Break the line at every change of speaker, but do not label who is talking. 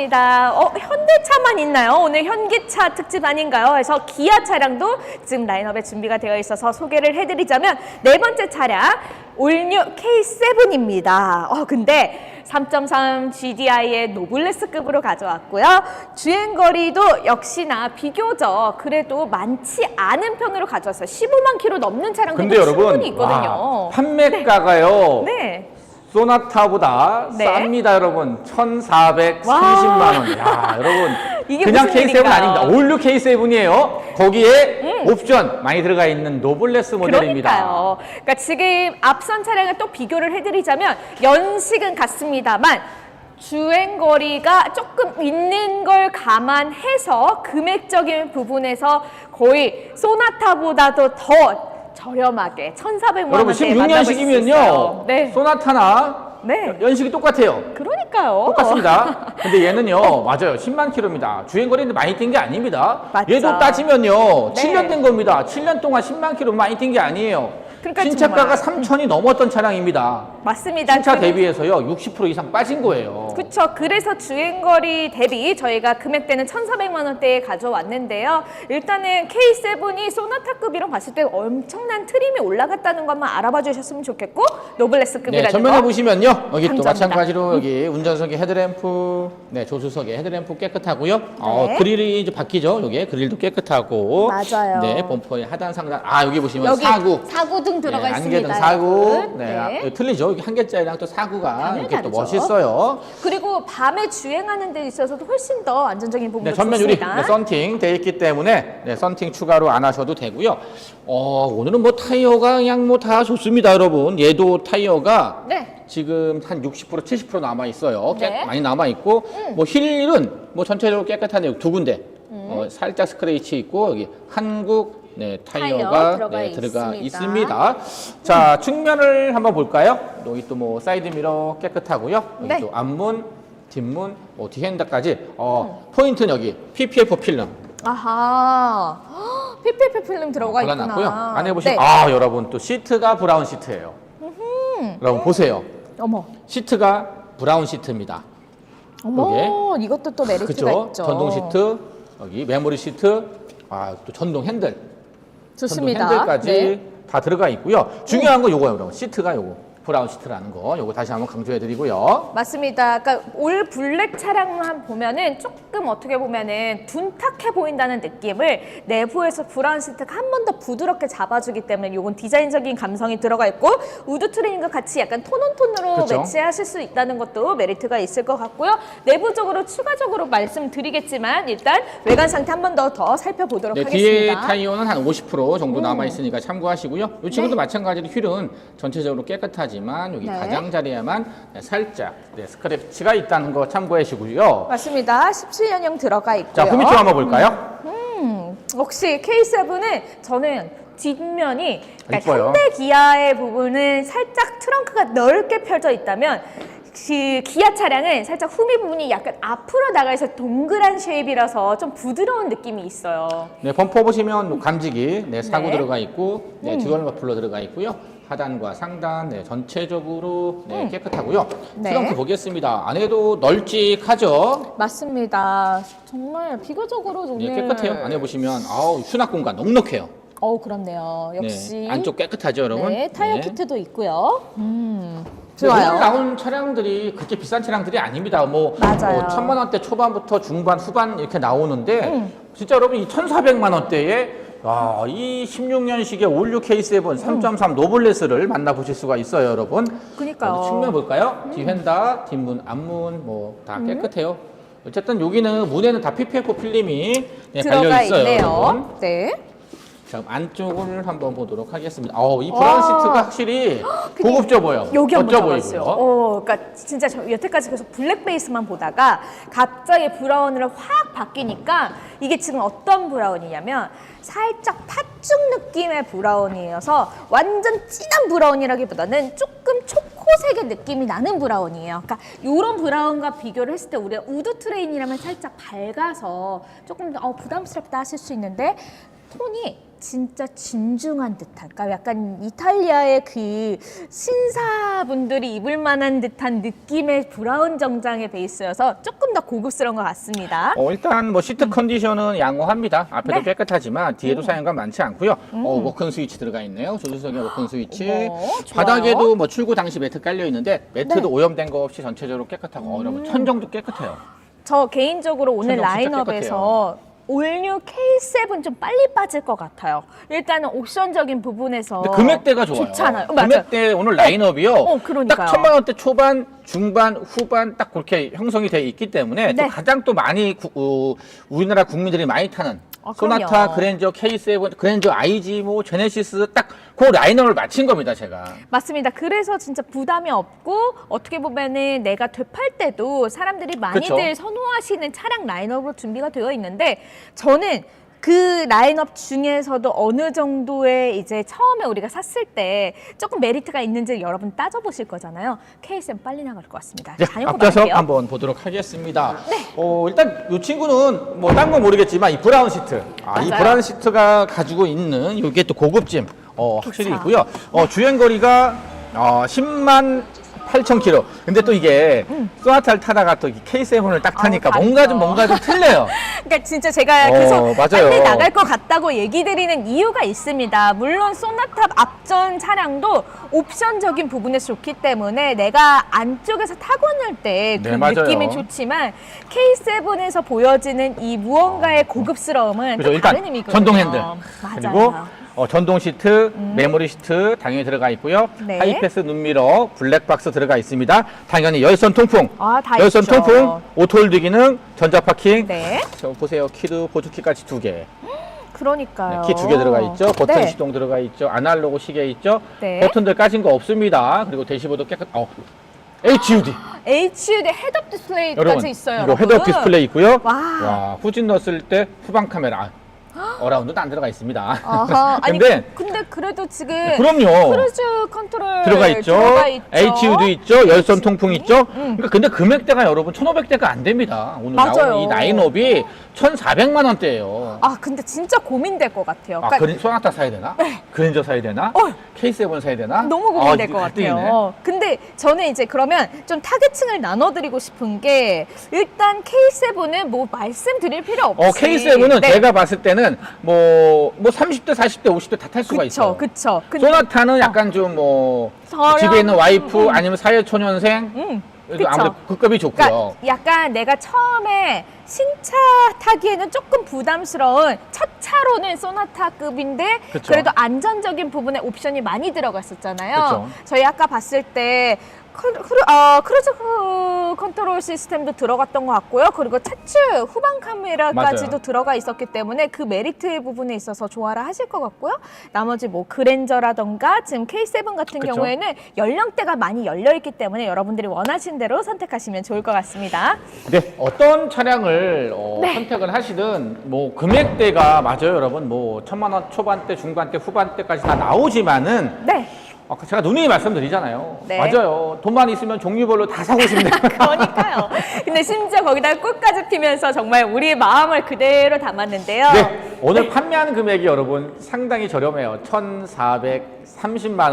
맞습니다. 어, 현대차만 있나요? 오늘 현기차 특집 아닌가요? 그래서 기아 차량도 지금 라인업에 준비가 되어 있어서 소개를 해드리자면 네 번째 차량 올뉴 K7입니다. 어, 근데 3.3 GDI의 노블레스급으로 가져왔고요. 주행거리도 역시나 비교적 그래도 많지 않은 편으로 가져왔어요. 15만 킬로 넘는 차량도
근데 여러분
충분히 있거든요.
와, 판매가가요
네.
소나타보다
네.
쌉니다 여러분 1,430만 원. 야 여러분
이게
그냥
무슨
K7
일인가요?
아닙니다. 올류 K7이에요. 거기에 옵션 많이 들어가 있는 노블레스 모델입니다.
그러니까요. 그러니까 지금 앞선 차량을 또 비교를 해드리자면 연식은 같습니다만 주행 거리가 조금 있는 걸 감안해서 금액적인 부분에서 거의 소나타보다도 더 저렴하게 1,400만
여러분
원대에 만나볼 수 있어요.
16년식이면요.
네.
소나타나
네.
연식이 똑같아요.
그러니까요.
똑같습니다. 근데 얘는요, 맞아요. 10만 킬로입니다. 주행거리는 많이 뛴 게 아닙니다.
맞죠.
얘도 따지면요,
네.
7년 된 겁니다. 7년 동안 10만 킬로 많이 뛴 게 아니에요.
그러니까
신차가가
정말.
3천이 넘었던 차량입니다.
맞습니다.
신차
그리고-
대비해서요, 60% 이상 빠진 거예요.
그렇죠. 그래서 주행거리 대비 저희가 금액대는 1,400만 원대에 가져왔는데요. 일단은 K7이 소나타급이랑 봤을 때 엄청난 트림이 올라갔다는 것만 알아봐 주셨으면 좋겠고 노블레스급이라는
네, 전면에
거.
보시면요. 여기 또
강조합니다.
마찬가지로 여기 운전석에 헤드램프, 네, 조수석에 헤드램프 깨끗하고요. 어, 그릴이 이제 바뀌죠. 여기 그릴도 깨끗하고.
맞아요.
네, 범퍼의 하단 상단. 아, 여기 보시면
여기
사구.
사구 등 들어가
네,
있습니다.
안개등 사구.
여러분.
네, 아, 틀리죠. 한 개짜리랑 또 사구가
당연히
이렇게 또
다르죠.
멋있어요.
그리고 밤에 주행하는 데 있어서도 훨씬 더 안전적인 부분도
네, 전면 유리
좋습니다.
네, 썬팅 돼 있기 때문에 네, 썬팅 추가로 안 하셔도 되고요. 어, 오늘은 뭐 타이어가 그냥 뭐 다 좋습니다, 여러분. 얘도 타이어가
네.
지금 한 60% 70% 남아 있어요. 깨-
네.
많이 남아 있고 뭐 힐은 뭐 전체적으로 깨끗하네요. 두 군데.
음.
어, 살짝 스크래치 있고 여기 한국 네,
타이어
타이어가
들어가
네, 들어가
있습니다.
있습니다. 자, 측면을 한번 볼까요? 여기 또 뭐 사이드 미러 깨끗하고요. 여기
네.
또 앞문, 뒷문, 뭐 뒤핸다까지 어, 포인트는 여기 PPF 필름
아하. PPF 필름 들어가 있구나.
발라놨고요. 안에 보시면
네.
아, 여러분 또 시트가 브라운 시트예요. 여러분 보세요.
어머.
시트가 브라운 시트입니다.
어머. 이것도 또 메리트가
그죠?
있죠.
전동 시트, 여기 메모리 시트, 아, 또 전동 핸들.
좋습니다.
핸들까지
네.
다 들어가 있고요. 중요한 거 요거예요, 여러분. 시트가 요거. 브라운 시트라는 거. 요거 다시 한번 강조해 드리고요.
맞습니다. 그러니까 올 블랙 차량만 보면은 조금 어떻게 보면은 둔탁해 보인다는 느낌을 내부에서 브라운 시트가 한 번 더 부드럽게 잡아주기 때문에 요건 디자인적인 감성이 들어가 있고 우드 트레이닝과 같이 약간 톤온톤으로
그쵸.
매치하실 수 있다는 것도 메리트가 있을 것 같고요. 내부적으로 추가적으로 말씀드리겠지만 일단 외관 상태 한 번 더 더 살펴보도록
네, 뒤에
하겠습니다. 음.
타이어는 한 50% 정도 남아 있으니까 참고하시고요. 이 친구도
네.
마찬가지로 휠은 전체적으로 깨끗하지 만 여기
네.
가장자리에만 네, 살짝 네, 스크래치가 있다는 거 참고하시고요.
맞습니다. 17년형 들어가 있고요.
자, 후미쪽 한번 볼까요?
역시 K7은 저는 뒷면이 그러니까
이뻐요.
현대 기아의 부분은 살짝 트렁크가 넓게 펴져 있다면 그 기아 차량은 살짝 후미 부분이 약간 앞으로 나가 있어 동그란 쉐입이라서 좀 부드러운 느낌이 있어요.
네, 범퍼 보시면 감지기, 네, 사구
네.
들어가 있고, 네,
음.
듀얼 머플러 들어가 있고요. 하단과 상단, 네, 전체적으로 네, 깨끗하고요.
네.
트렁크 보겠습니다. 안에도 널찍하죠.
맞습니다. 정말 비교적으로 오늘
네, 깨끗해요. 안에 보시면 아우 수납 공간 넉넉해요.
어우 그렇네요. 역시
네, 안쪽 깨끗하죠, 여러분.
네, 타이어
네.
키트도 있고요. 음,
오늘
좋아요.
나온 차량들이 그렇게 비싼 차량들이 아닙니다. 뭐,
맞아요.
뭐 천만 원대 초반부터 중반, 후반 이렇게 나오는데
음.
진짜 여러분 이 1,400만 원대에 와, 이 16년식의 올류 K7 3.3 노블레스를 만나보실 수가 있어요, 여러분.
음. 그니까요. 음.
측면 볼까요? 뒤휀다, 뒷문, 앞문 뭐 다 깨끗해요. 어쨌든 여기는 문에는 다 PPF 필름이 네,
들어가
달려 있어요,
있네요.
여러분.
네.
자, 그럼 안쪽을 한번 보도록 하겠습니다. 어, 이 브라운
와.
시트가 확실히 고급져 보여.
여기 한번
멋져
잡았어요.
보이고요.
어, 그러니까 진짜 저 여태까지 계속 블랙 베이스만 보다가 갑자기 브라운으로 확 바뀌니까 이게 지금 어떤 브라운이냐면 살짝 팥죽 느낌의 브라운이어서 완전 진한 브라운이라기보다는 조금 초코색의 느낌이 나는 브라운이에요. 그러니까 이런 브라운과 비교를 했을 때 우리가 우드 트레인이라면 살짝 밝아서 조금 더 어, 부담스럽다 하실 수 있는데 톤이 진짜 진중한 듯한, 그러니까 약간 이탈리아의 그 신사분들이 입을 만한 듯한 느낌의 브라운 정장의 베이스여서 조금 더 고급스러운 것 같습니다.
어, 일단 뭐 시트 컨디션은 양호합니다. 앞에도
네. 음.
깨끗하지만 뒤에도 사용감 많지 않고요. 어, 워큰 스위치 들어가 있네요. 조수석에 워큰 스위치.
어머, 좋아요.
바닥에도 뭐 출고 당시 매트 깔려 있는데 매트도
네. 음.
오염된 거 없이 전체적으로 깨끗하고 어, 여러분 천정도 깨끗해요.
저 개인적으로 오늘
천정 진짜
라인업에서 올뉴 K7 좀 빨리 빠질 것 같아요. 일단은 옵션적인 부분에서
근데 금액대가 좋아요.
좋잖아요. 어, 맞아요.
금액대 오늘 라인업이요.
어, 그러니까요.
딱 천만 원대 초반, 중반, 후반 딱 그렇게 형성이 돼 있기 때문에
네.
또 가장 또 많이 구- 어, 우리나라 국민들이 많이 타는
아,
소나타. 그랜저, K7, 그랜저 IG, 뭐 제네시스 딱 그 라인업을 맞힌 겁니다, 제가.
맞습니다. 그래서 진짜 부담이 없고 어떻게 보면은 내가 되팔 때도 사람들이 많이들
그쵸.
선호하시는 차량 라인업으로 준비가 되어 있는데 저는 그 라인업 중에서도 어느 정도의 이제 처음에 우리가 샀을 때 조금 메리트가 있는지 여러분 따져보실 거잖아요. 케이스는 빨리 나갈 것 같습니다.
자,
자연고
앞좌석
말게요.
한번 보도록 하겠습니다.
네.
어, 일단 이 친구는 뭐 딴 건 모르겠지만 이 브라운 시트, 아, 이
맞아요.
브라운 시트가 가지고 있는 이게 또 고급짐 어, 확실히
그쵸.
있고요. 어, 주행 거리가 어, 10만 8천 킬로. 근데 또 이게 소나타를 타다가 또 K7을 딱 타니까
음. 아우,
뭔가 좀
다르죠.
뭔가 좀 틀려요.
그러니까 진짜 제가
어,
계속
맞아요.
빨리 나갈 것 같다고 얘기 드리는 이유가 있습니다. 물론 소나타 앞전 차량도 옵션적인 부분에서 좋기 때문에 내가 안쪽에서 타고 날때그
네, 맞아요.
느낌이 좋지만 K7에서 보여지는 이 무언가의 고급스러움은
그죠?
또
일단
다른 의미거든요.
전동 핸들
맞아요.
그리고 어, 전동 시트, 메모리 시트 당연히 들어가 있고요.
네.
하이패스 눈미러, 블랙박스 들어가 있습니다. 당연히 열선 통풍,
아, 다
열선
있죠.
통풍, 오토홀드 기능, 전자 파킹.
네,
저 보세요. 키도 보조키까지 두 개.
그러니까요.
키두 개 들어가 있죠. 버튼
네.
시동 들어가 있죠. 아날로그 시계 있죠.
네.
버튼들 까진 거 없습니다. 그리고 대시보드 깨끗. 어. HUD.
HUD 헤드업 디스플레이까지
여러분
있어요.
이거
여러분.
헤드업 디스플레이 있고요.
와.
후진 넣었을 때 후방 카메라. 아, 어라운드도 안 들어가 있습니다.
아하, 아니
근데
그, 근데 그래도 지금
그럼요.
크루즈 컨트롤
들어가 있죠.
들어가 있죠.
HU도 있죠. 열선 통풍 있죠.
음.
그러니까 근데 금액대가 여러분 1,500대가 안 됩니다. 오늘
맞아요.
나오는 이 라인업이 1,400만 원대예요.
아 근데 진짜 고민될 것 같아요.
아,
그러니까
그린 소나타 사야 되나? 그랜저 사야 되나?
어.
K7 사야 되나?
너무 고민될
아,
것
갈등이네.
같아요. 근데 저는 이제 그러면 좀 타겟층을 나눠드리고 싶은 게 일단 K7은 뭐 말씀드릴 필요 없이
어, K7은
네.
제가 봤을 때는 뭐, 뭐 30대, 40대, 50대 다 탈 수가
그쵸
있어요.
그쵸. 근데
소나타는 약간 좀 뭐,
저렴-
집에 있는 와이프
음.
아니면 사회초년생
음, 그쵸.
아무래도 급급이 좋고요.
그러니까 약간 내가 처음에 신차 타기에는 조금 부담스러운 첫 차로는 소나타급인데
그쵸.
그래도 안전적인 부분에 옵션이 많이 들어갔었잖아요.
그쵸.
저희 아까 봤을 때 크루, 크루, 어, 크루즈 그 컨트롤 시스템도 들어갔던 것 같고요. 그리고 차추 후방 카메라까지도
맞아요.
들어가 있었기 때문에 그 메리트 부분에 있어서 좋아라 하실 것 같고요. 나머지 뭐 그랜저라던가 지금 K7 같은
그쵸.
경우에는 연령대가 많이 열려 있기 때문에 여러분들이 원하신 대로 선택하시면 좋을 것 같습니다.
네, 어떤 차량을 어,
네.
선택을 하시든 뭐 금액대가 맞아요, 여러분. 뭐 천만 원 초반대, 중반대, 후반대까지 다 나오지만은
네.
아까 제가 누누이 말씀드리잖아요.
네.
맞아요. 돈만 있으면 종류별로 다 사고 싶네요.
그러니까요. 근데 심지어 거기다 꽃까지 피면서 정말 우리의 마음을 그대로 담았는데요.
네, 오늘 판매한 금액이 여러분 상당히 저렴해요. 1,430만 원.